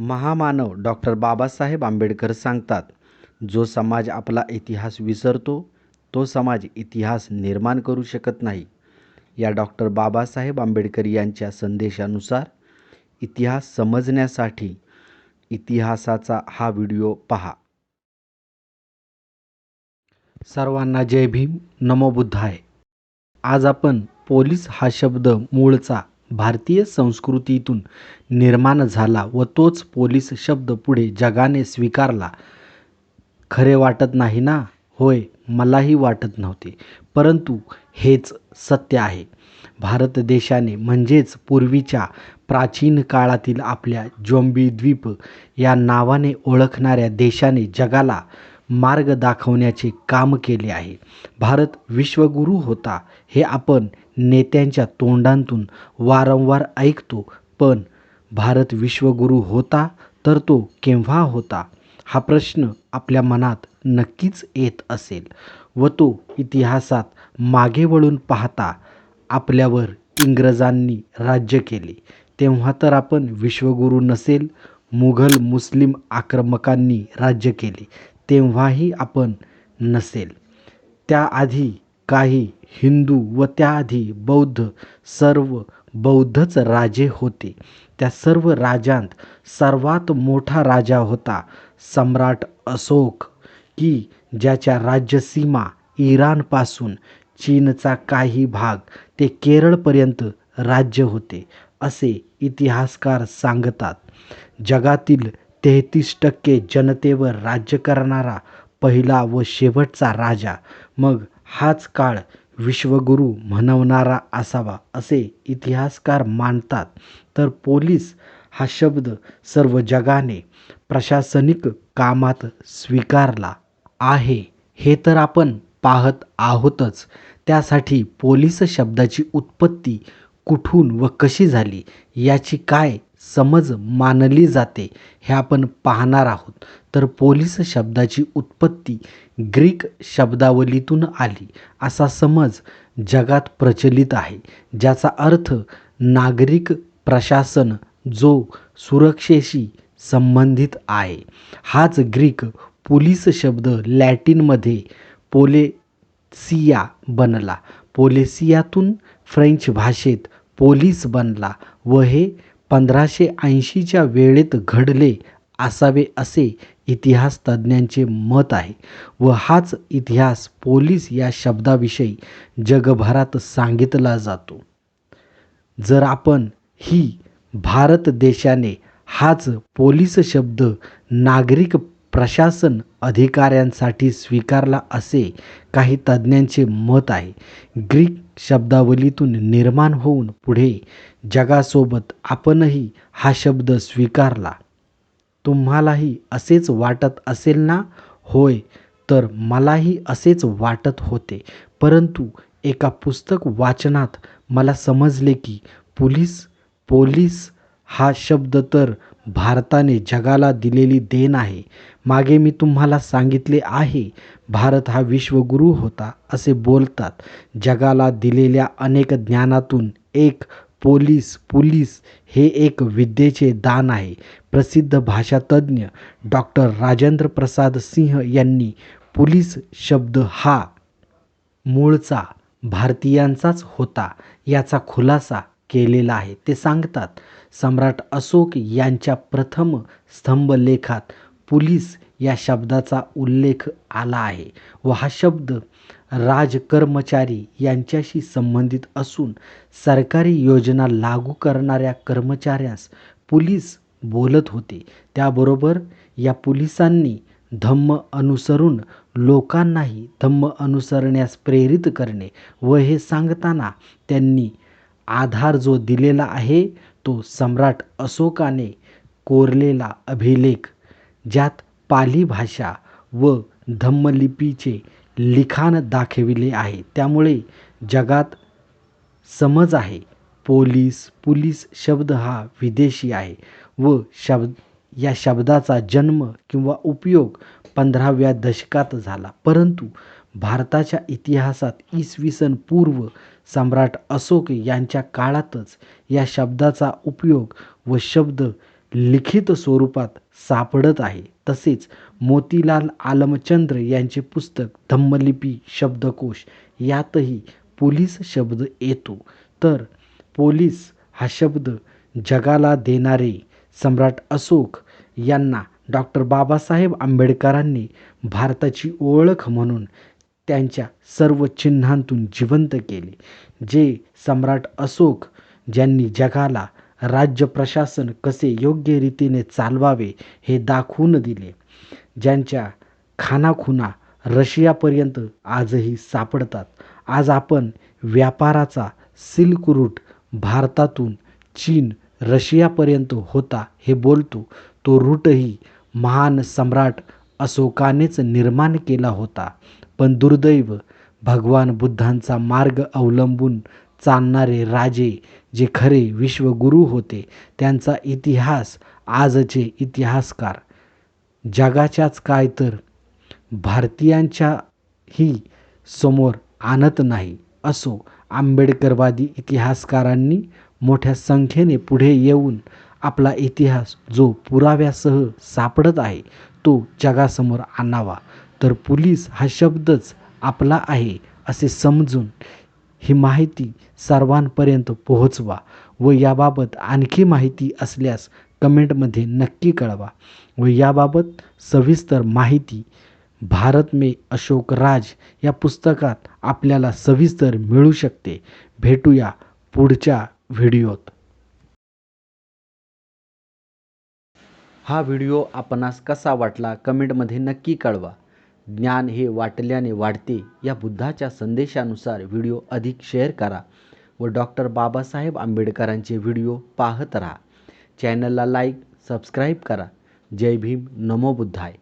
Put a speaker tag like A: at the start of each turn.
A: महामानव डॉक्टर बाबासाहेब आंबेडकर सांगतात जो समाज आपला इतिहास विसरतो तो समाज इतिहास निर्माण करू शकत नाही. या डॉक्टर बाबासाहेब आंबेडकर यांच्या संदेशानुसार इतिहास समजण्यासाठी इतिहासाचा हा व्हिडिओ पहा. सर्वांना जय भीम नमो बुद्धाय. आज आपण पोलीस हा शब्द मूळचा भारतीय संस्कृतीतून निर्माण झाला व तोच पोलीस शब्द पुढे जगाने स्वीकारला. खरे वाटत नाही ना? होय मलाही वाटत नव्हते. परंतु हेच सत्य आहे. भारत देशाने म्हणजेच पूर्वीच्या प्राचीन काळातील आपल्या द्वीप या नावाने ओळखणाऱ्या देशाने जगाला मार्ग दाखवण्याचे काम केले आहे. भारत विश्वगुरू होता हे आपण नेत्यांच्या तोंडांतून वारंवार ऐकतो पण भारत विश्वगुरू होता तर तो केव्हा होता? हा प्रश्न आपल्या मनात नक्कीच येत असेल व तो इतिहासात मागे वळून पाहता आपल्यावर इंग्रजांनी राज्य केले. तेव्हा तर आपण विश्वगुरू नसेल मुघल मुस्लिम आक्रमकांनी राज्य केले. तेव्हाही आपण नसेल. त्याआधी काही हिंदू व त्याआधी बौद्ध सर्व बौद्धच राजे होते. त्या सर्व राजांत सर्वात मोठा राजा होता सम्राट अशोक की ज्याच्या राज्यसीमा इराणपासून चीनचा काही भाग ते केरळपर्यंत राज्य होते असे इतिहासकार सांगतात. जगातील तेहतीस टक्के जनतेवर राज्य करणारा पहिला व शेवटचा राजा मग हाच काळ विश्वगुरू म्हणवणारा असावा असे इतिहासकार मानतात. तर पोलीस हा शब्द सर्व जगाने प्रशासनिक कामात स्वीकारला आहे. हे तर आपण पाहत आहोतच. त्यासाठी पोलीस शब्दाची उत्पत्ती कुठून व कशी झाली? याची काय समज मानली जाते हे आपण पाहणार आहोत. तर पोलीस शब्दाची उत्पत्ती ग्रीक शब्दावलीतून आली. असा समज जगात प्रचलित आहे ज्याचा अर्थ नागरिक प्रशासन जो सुरक्षेशी संबंधित आहे. हाच ग्रीक पोलीस शब्द लॅटिनमध्ये पोलेसिया बनला. पोलेसियातून फ्रेंच भाषेत पोलीस बनला व हे पंधराशे ऐंशीच्या वेळेत घडले असावे असे इतिहास तज्ज्ञांचे मत आहे व हाच इतिहास पोलीस या शब्दाविषयी जगभरात सांगितला जातो. जर आपण ही भारत देशाने हाच पोलीस शब्द नागरिक प्रशासन अधिकाऱ्यांसाठी स्वीकारला असे काही तज्ज्ञांचे मत आहे. ग्रीक शब्दावलीतून निर्माण होऊन पुढे जगासोबत आपणही हा शब्द स्वीकारला. तुम्हालाही असेच वाटत असेल ना? होय तर मलाही असेच वाटत होते. परंतु एका पुस्तक वाचनात मला समजले की पुलीस पोलीस हा शब्द तर भारताने जगाला दिलेली देण आहे. मागे मी तुम्हाला सांगितले आहे भारत हा विश्वगुरू होता असे बोलतात. जगाला दिलेल्या अनेक ज्ञानातून एक पोलीस पुलीस हे एक विद्येचे दान आहे. प्रसिद्ध भाषातज्ञ डॉक्टर राजेंद्र प्रसाद सिंह यांनी पुलीस शब्द हा मूळचा भारतीयांचाच होता याचा खुलासा केलेला आहे. ते सांगतात सम्राट अशोक यांच्या प्रथम स्तंभलेखात पुलीस या शब्दाचा उल्लेख आला आहे व हा शब्द राजकर्मचारी यांच्याशी संबंधित असून सरकारी योजना लागू करणाऱ्या कर्मचाऱ्यास पुलीस बोलत होते. त्याबरोबर या पोलिसांनी धम्म अनुसरून लोकांनाही धम्म अनुसरण्यास प्रेरित करणे व हे सांगताना त्यांनी आधार जो दिलेला आहे तो सम्राट अशोकाने कोरलेला अभिलेख ज्यात पाली भाषा व धम्मलिपीचे लिखाण दाखविले आहे. त्यामुळे जगात समज आहे. पोलीस पुलीस शब्द हा विदेशी आहे व शब्द या शब्दाचा जन्म किंवा उपयोग पंधराव्या दशकात झाला. परंतु भारताच्या इतिहासात इसवी सन पूर्व सम्राट अशोक यांच्या काळातच या शब्दाचा उपयोग व शब्द लिखित स्वरूपात सापडत आहे. तसेच मोतीलाल आलमचंद्र यांचे पुस्तक धम्मलिपी शब्दकोश यातही पोलीस शब्द येतो. तर पोलीस हा शब्द जगाला देणारे सम्राट अशोक यांना डॉक्टर बाबासाहेब आंबेडकरांनी भारताची ओळख म्हणून त्यांच्या सर्व चिन्हांतून जिवंत केले. जे सम्राट अशोक ज्यांनी जगाला राज्य प्रशासन कसे योग्य रीतीने चालवावे हे दाखवून दिले. ज्यांच्या खानाखुणा रशियापर्यंत आजही सापडतात. आज आपण व्यापाराचा सिल्क रूट भारतातून चीन रशियापर्यंत होता हे बोलतो. तो रूटही महान सम्राट अशोकानेच निर्माण केला होता. पण दुर्दैव भगवान बुद्धांचा मार्ग अवलंबून चालणारे राजे जे खरे विश्वगुरू होते त्यांचा इतिहास आजचे इतिहासकार. जगाच्याच काय तर भारतीयांच्याही समोर आणत नाही असो आंबेडकरवादी इतिहासकारांनी मोठ्या संख्येने पुढे येऊन आपला इतिहास जो पुराव्यासह सापडत आहे तो जगासमोर आणावा. तर पुलीस हा शब्दच आपला आहे असे समजून ही माहिती सर्वांपर्यंत पोहोचवा व याबाबत आणखी माहिती असल्यास कमेंटमध्ये नक्की कळवा व याबाबत सविस्तर माहिती भारत में अशोक राज या पुस्तकात आपल्याला सविस्तर मिळू शकते. भेटूया पुढच्या व्हिडिओत. हा व्हिडिओ आपणास कसा वाटला कमेंटमध्ये नक्की कळवा. ज्ञान हे वाटल्याने वाढते. या बुद्धाच्या संदेशानुसार व्हिडिओ अधिक शेअर करा व डॉक्टर बाबासाहेब आंबेडकरांचे व्हिडिओ पाहत राहा. चॅनलला लाईक सबस्क्राईब करा. जय भीम. नमो बुद्धाय.